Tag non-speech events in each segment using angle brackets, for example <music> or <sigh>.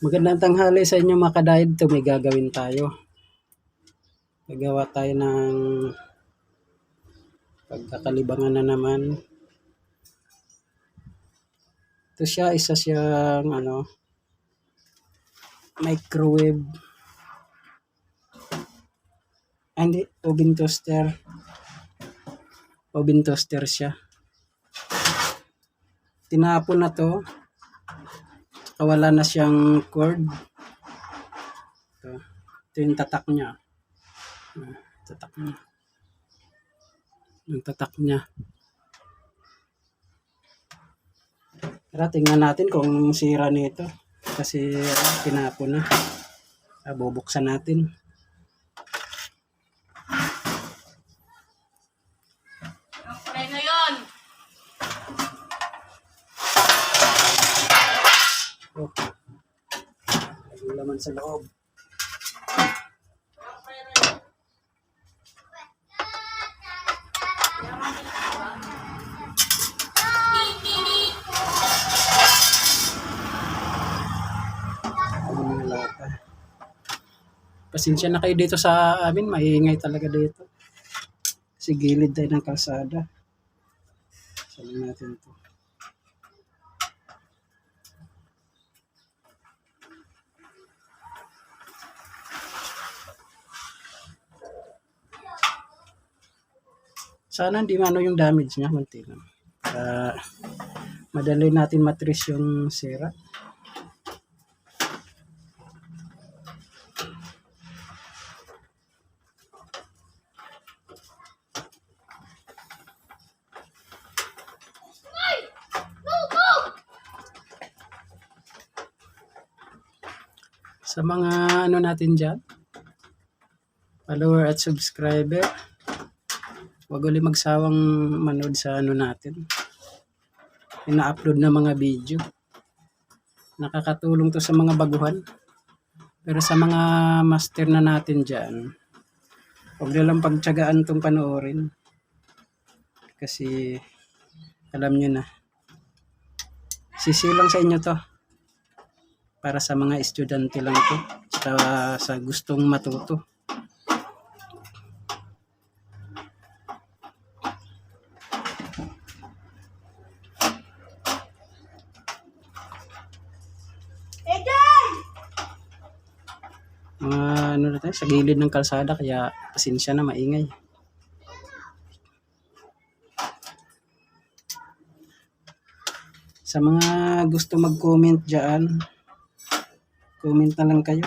Magandang tanghali sa inyo mga kadayid. Ito may gagawin tayo. Gagawa tayo ng pagkakalibangan na naman. Ito siya, isa siyang ano, microwave. Ah, hindi, oven toaster. Oven toaster siya. Tinapon na to. Tsaka wala na siyang cord. Ito, ito yung tatak niya. Ah, Tatak niya. Yung tatak niya. Tara, tingnan natin kung sira nito. Kasi ah, tinapon na. Ah, bubuksan natin. Ang kulay na yun. Oh. Sa loob. Ano. Pasensya na kayo dito sa amin, maingay talaga dito. Kasi gilid tayo ng kalsada. Sabi natin to. Sana hindi mano yung damage niya, munti lang. Para madali natin matris yung sira. Sa mga ano natin dyan, follower at subscriber, Huwag ulit magsawang manood sa ano natin. Ina-upload na mga video. Nakakatulong to sa mga baguhan. Pero sa mga master na natin dyan, huwag na lang pagtsagaan tong panoorin. Kasi alam nyo na. Sisilang sa inyo to. Para sa mga estudyante lang to. Sa, sa gustong matuto. mga ano na tayo, sa gilid ng kalsada kaya pasensya na maingay. Sa mga gusto mag-comment dyan, comment na lang kayo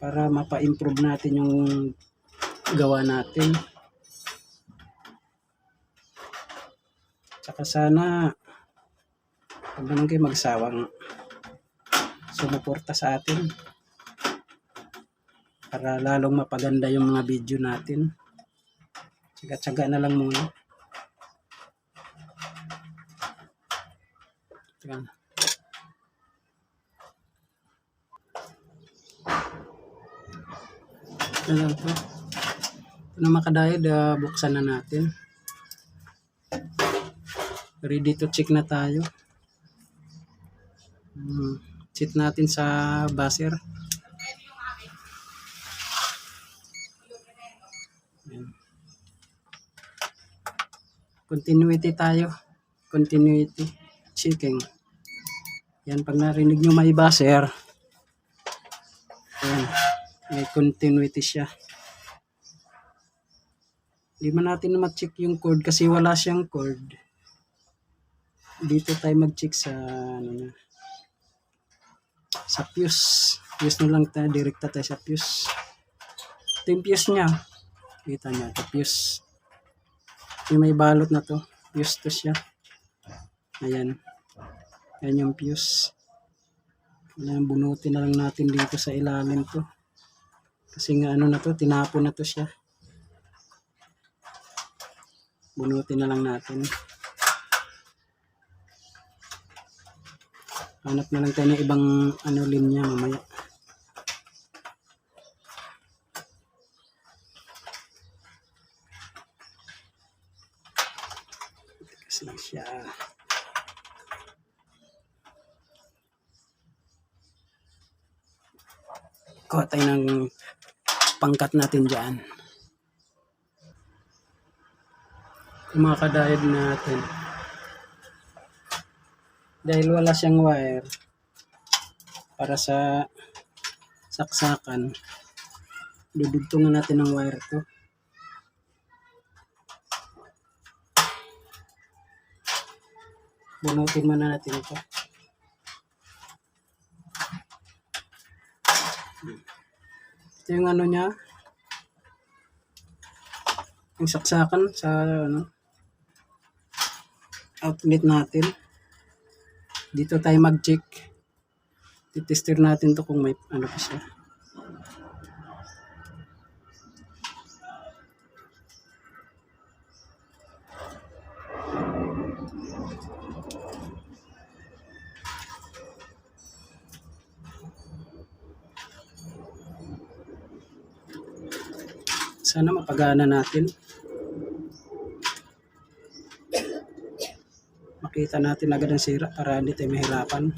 para mapa-improve natin yung gawa natin. Tsaka sana huwag naman kayo magsawang sumuporta sa atin para lalong mapaganda yung mga video natin. Tsaga-tsaga na lang muna. Teka na. Ano lang to? Ito na makadayad, ah, buksan na natin. Ready to check na tayo. Hmm, cheat natin sa buzzer. Continuity tayo. Continuity. Checking. Yan, pag narinig nyo may buzzer, ayan, may continuity siya. Hindi man natin ma-check yung code kasi wala siyang code. Dito tayo mag-check sa ano na, sa fuse. Fuse na lang tayo, direkta tayo sa fuse. Ito yung fuse niya. Kita niya, ito fuse. Yung may balot na to. Fuse to siya. Ayan. Ayan yung fuse. Ayan, bunutin na lang natin dito sa ilalim to. Kasi nga ano na to, tinapon na to siya. Bunutin na lang natin. Hanap na lang tayo ng ibang ano linya mamaya. Kasi siya. Kuha ng pangkat natin dyan. Yung mga kadayad natin. Dahil wala siyang wire para sa saksakan, dudugtungan natin ng wire to. Bunutin muna natin ito. Ito yung ano niya. Yung saksakan sa ano, outlet natin. Dito tayo mag-check. Titester natin to kung may ano pa siya. Sana mapagana natin. Makita natin agad ang sira para hindi tayo mahirapan.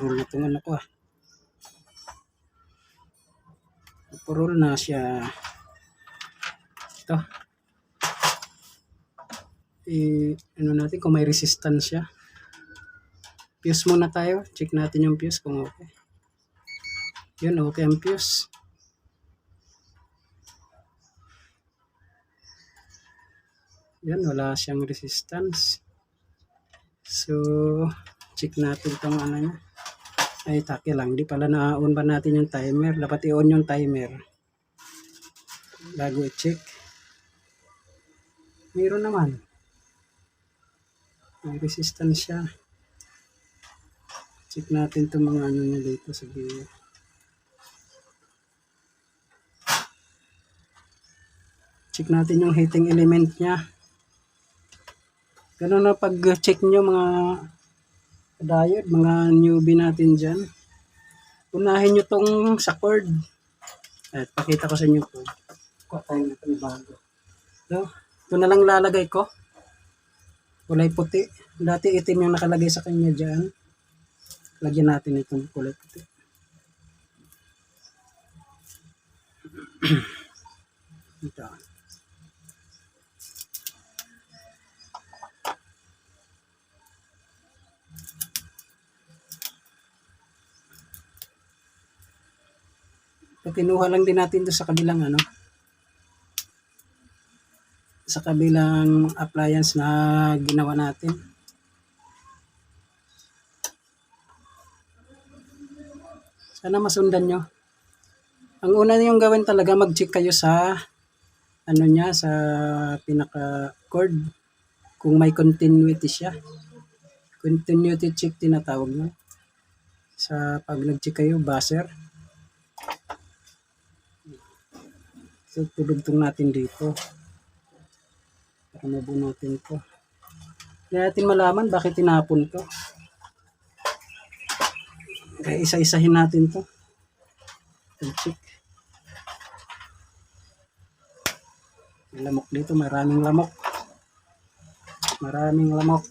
Roll na itong ano ko ah. Purol na siya. Ito. Eh, ano natin kung may resistance siya. Fuse muna tayo. Check natin yung fuse kung okay. Yun, okay ang fuse. Yan, wala siyang resistance. So, check natin itong ano niya. Ay, take lang. Di pala na-on pa natin yung timer. Dapat i-on yung timer. Bago i-check. Meron naman. May resistance siya. Check natin itong mga ano niya dito sa gear. Check natin yung heating element niya. Ganun na pag-check nyo mga diode, mga newbie natin dyan. Unahin nyo tong sa cord. At pakita ko sa inyo po. Kuha tayo na bago. So, ito na lang lalagay ko. Kulay puti. Dati itim yung nakalagay sa kanya dyan. Lagyan natin itong kulay puti. <clears throat> ito. So, kinuha lang din natin to sa kabilang ano sa kabilang appliance na ginawa natin. Sana masundan nyo. Ang una niyong gawin talaga, mag-check kayo sa ano niya, sa pinaka cord kung may continuity siya. Continuity check tinatawag nyo. Sa pag nag-check kayo, buzzer. So, tudugtong natin dito. Para mabunutin ko. Hindi natin malaman bakit tinapon to. Kaya isa-isahin natin to. Check. Lamok dito, maraming lamok. Maraming lamok.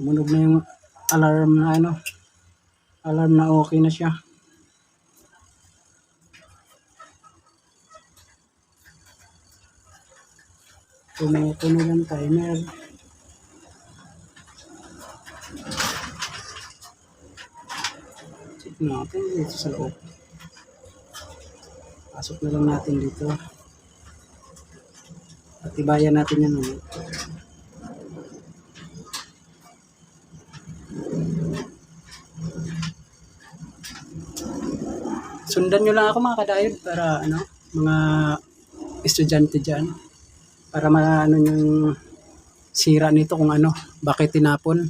Tumunog na yung alarm na ano. Alarm na okay na siya. Tumutunog ang timer. Check natin dito sa loob. Pasok na lang natin dito. Patibayan natin yan. Ano. Sundan nyo lang ako mga kadayod para ano, mga estudyante dyan. Para maano yung sira nito kung ano, bakit tinapon.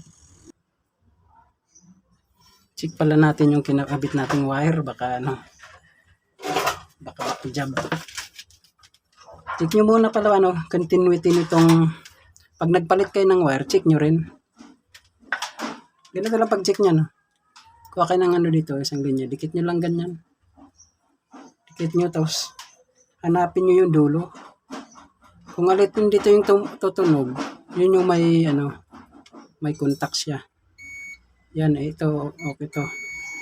Check pala natin yung kinakabit nating wire, baka ano, baka makijab. Check nyo muna pala ano, continuity nitong, pag nagpalit kayo ng wire, check nyo rin. Ganito lang pag-check nyo, no? Kuha kayo ng ano dito, isang linya, dikit nyo lang ganyan. Dikit nyo, tapos hanapin nyo yung dulo. Kung alitin dito yung tutunog, yun yung may ano, may contact siya. Yan, eh, ito, okay to.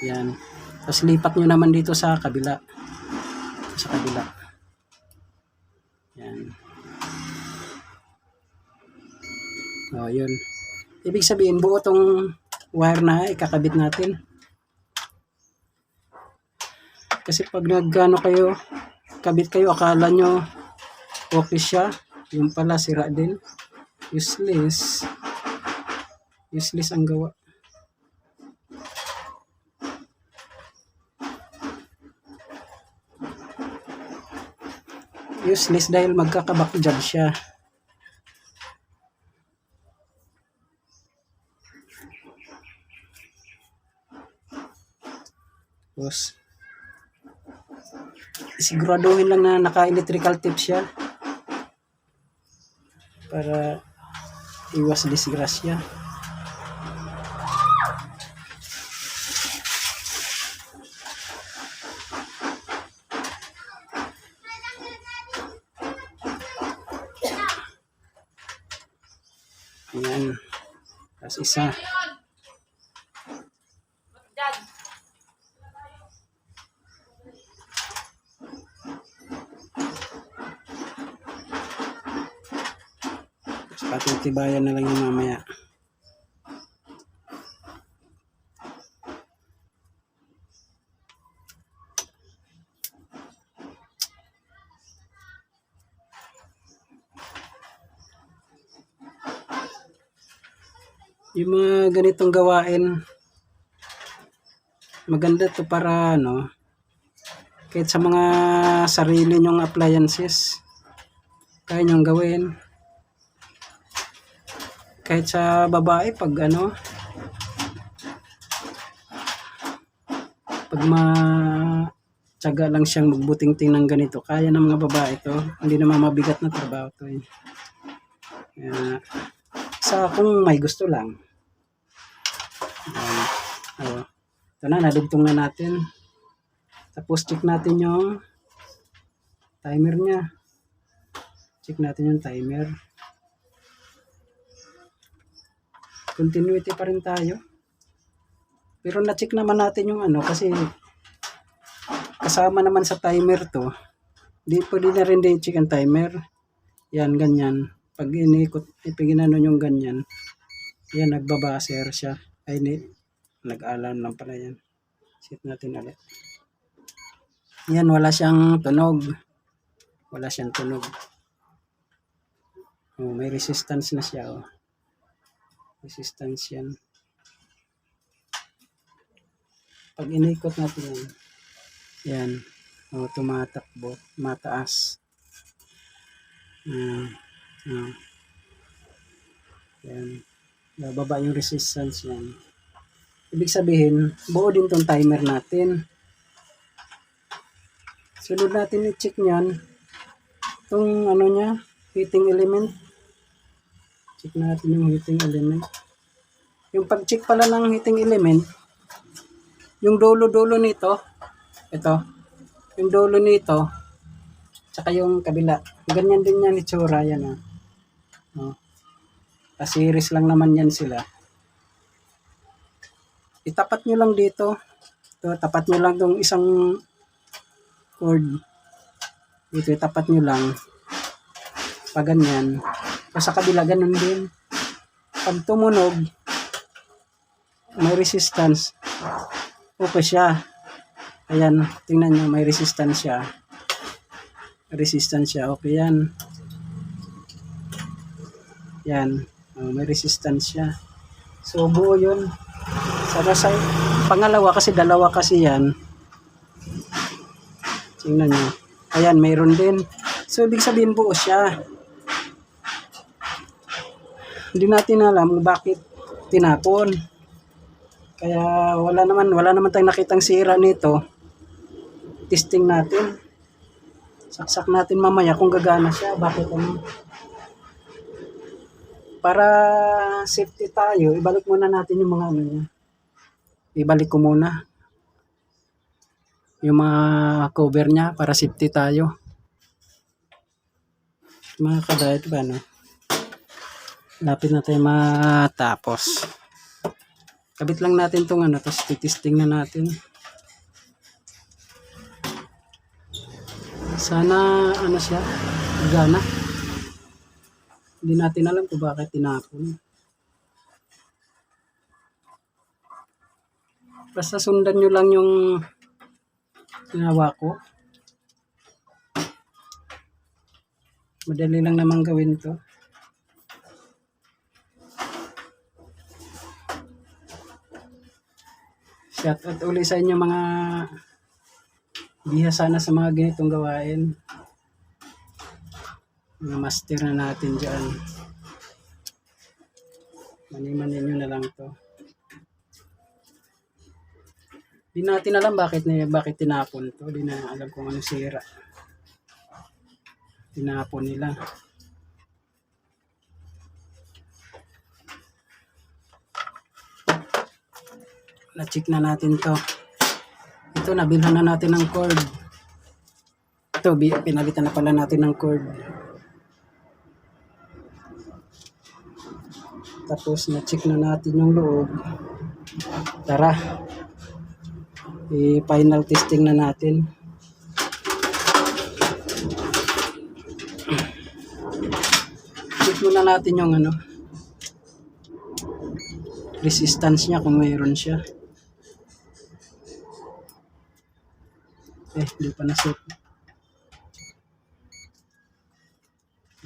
Yan. Tapos lipat nyo naman dito sa kabila. Sa kabila. Yan. O, yun. Ibig sabihin, buo tong wire na ikakabit natin. Kasi pag nagano kayo, kabit kayo, akala nyo okay siya. Yung pala, sira din. Useless. Useless ang gawa. Useless dahil magkakabakjab siya. Tapos, siguraduhin lang na naka-electrical tip siya para iwas disgrasya. Ayan. Tapos isa. Patitibayan na lang yung mamaya. Yung mga ganitong gawain, maganda to para ano, kahit sa mga sarili nyong appliances, kaya nyong gawin kahit sa babae pag ano pag ma tsaga lang siyang magbuting-ting ng ganito kaya ng mga babae to hindi naman mabigat na trabaho to eh. Sa kung may gusto lang Ayan. oh. ito na nadugtong na natin tapos check natin yung timer niya check natin yung timer continuity pa rin tayo. Pero na-check naman natin yung ano kasi kasama naman sa timer to. Di pwede na rin din check ang timer. Yan, ganyan. Pag inikot, ipinginano yung ganyan. Yan, nagbabaser siya. Ay, ni, nag-alarm lang pala yan. Set natin ulit. Yan, wala siyang tunog. Wala siyang tunog. Oh, may resistance na siya. Oh resistance yan. Pag inikot natin yan, yan, o, tumatakbo, mataas. Uh, uh, yan, bababa yung resistance yan. Ibig sabihin, buo din tong timer natin. Sunod natin i-check niyan, itong ano niya, heating element, check natin yung heating element. Yung pag-check pala ng heating element, yung dulo-dulo nito, ito, yung dulo nito, tsaka yung kabila, ganyan din yan itsura, yan ah. Oh. series lang naman yan sila. Itapat nyo lang dito. Ito, tapat nyo lang tong isang cord. Dito, itapat nyo lang. Pag ganyan. Sa kabila, ganun din. Pag tumunog, may resistance. Okay siya. Ayan, tingnan nyo, may resistance siya. Resistance siya, okay yan. Yan, oh, may resistance siya. So, buo yun. Saka sa pangalawa, kasi dalawa kasi yan. Tingnan nyo. Ayan, mayroon din. So, ibig sabihin buo siya hindi natin alam kung bakit tinapon. Kaya wala naman, wala naman tayong nakitang sira nito. Testing natin. Saksak natin mamaya kung gagana siya. Bakit ano? Para safety tayo, ibalik muna natin yung mga ano niya. Ibalik ko muna. Yung mga cover niya para safety tayo. Mga kadayat ba, no? Lapit na tayo matapos. Kabit lang natin tong ano, tapos titisting na natin. Sana, ano siya, gana. Hindi natin alam kung bakit tinapon. Basta sundan nyo lang yung ginawa ko. Madali lang naman gawin to. Shout out uli sa inyo mga biha sana sa mga ganitong gawain. Mga master na natin dyan. Mani-mani nyo na lang to. Di natin alam bakit bakit tinapon to. Di na alam kung ano sira. Tinapon nila. Na-check na natin to. Ito, nabilhan na natin ng cord. Ito, pinalitan na pala natin ng cord. Tapos, na-check na natin yung loob. Tara. I-final testing na natin. Check muna natin yung ano resistance niya kung mayroon siya. Eh, hindi pa na-set.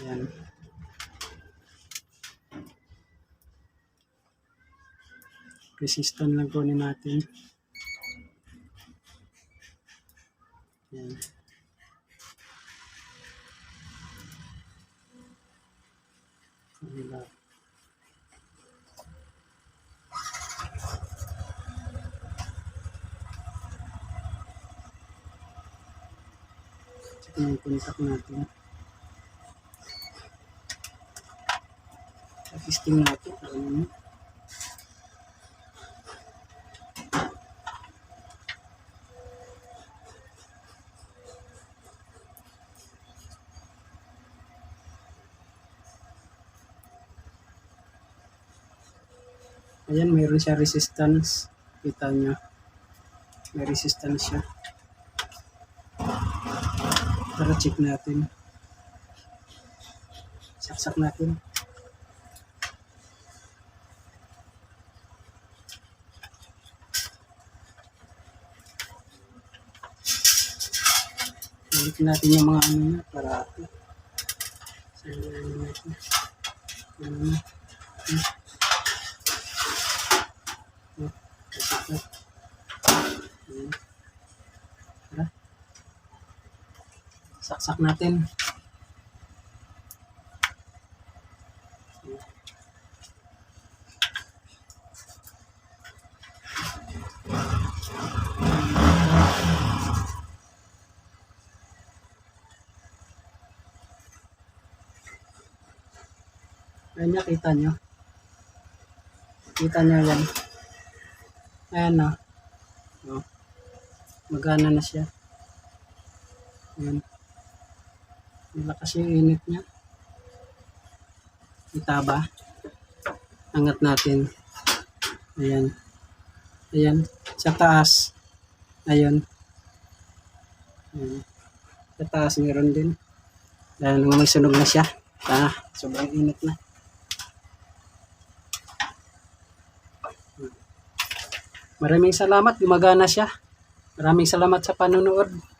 Yan. Resistant lang kunin natin. Natin. Testing natin. Ano yun? Ayan, mayroon siya resistance. Kita nyo. May resistance siya. Tara, check natin. Saksak natin. Balik natin yung mga ano na para sa natin. Ano na. Hmm. Oh, saksak na. Hmm. Tara. Saksak natin. Ayan niya, kita nyo. Kita nyo yan. Ayan na. Oh. Magana na siya. Ayan. Malakas yung init niya. Kita ba? Angat natin. Ayan. Ayan. Sa taas. Ayan. Ayan. Sa taas meron din. Dahil may sunog na siya. Ah, sobrang init na. Maraming salamat. Gumagana siya. Maraming salamat sa panonood.